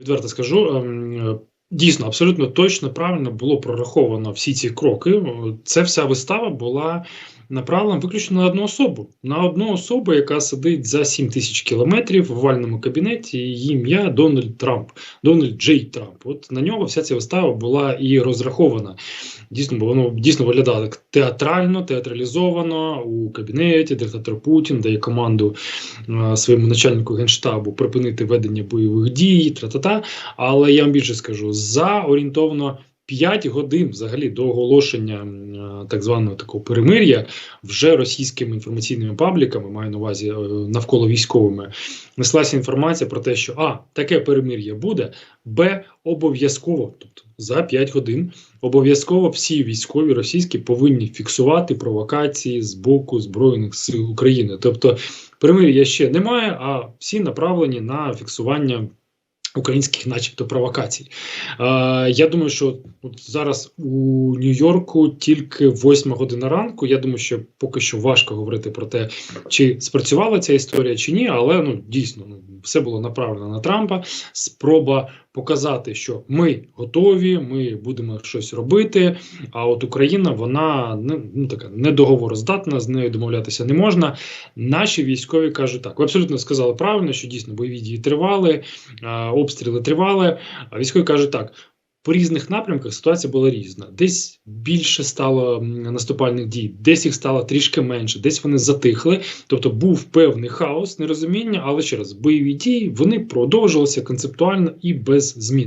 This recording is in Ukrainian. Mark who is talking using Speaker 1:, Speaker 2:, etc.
Speaker 1: Відверто скажу, ем, дійсно, абсолютно точно правильно було прораховано всі ці кроки. Це вся вистава була направлена виключно на одну особу. На одну особу, яка сидить за 7 тисяч кілометрів в овальному кабінеті, її ім'я Дональд Трамп, Дональд Джей Трамп. От на нього вся ця вистава була і розрахована. Дійсно, бо воно дійсно виглядало як театрально, театралізовано у кабінеті. Диктатор Путін дає команду е, своєму начальнику генштабу припинити ведення бойових дій, тра-та-та. Але я вам більше скажу за орієнтовно 5 годин взагалі до оголошення е, так званого такого перемир'я вже російськими інформаційними пабліками, маю на увазі е, навколо військовими, неслася інформація про те, що а таке перемир'я буде, б обов'язково, тобто за 5 годин, обов'язково всі військові російські повинні фіксувати провокації з боку збройних сил України. Тобто перемир'я ще немає, а всі направлені на фіксування. Українських, начебто, провокацій. Е, я думаю, що от зараз у Нью-Йорку тільки 8 година ранку. Я думаю, що поки що важко говорити про те, чи спрацювала ця історія чи ні, але ну дійсно ну, все було направлено на Трампа. Спроба показати, що ми готові, ми будемо щось робити. А от Україна, вона ну, ну така недоговороздатна, з нею домовлятися не можна. Наші військові кажуть так. Ви абсолютно сказали правильно, що дійсно бойові дії тривали, обстріли тривали. А військові кажуть так. По різних напрямках ситуація була різна. Десь більше стало наступальних дій, десь їх стало трішки менше, десь вони затихли. Тобто був певний хаос, нерозуміння, але ще раз бойові дії вони продовжувалися концептуально і без змін.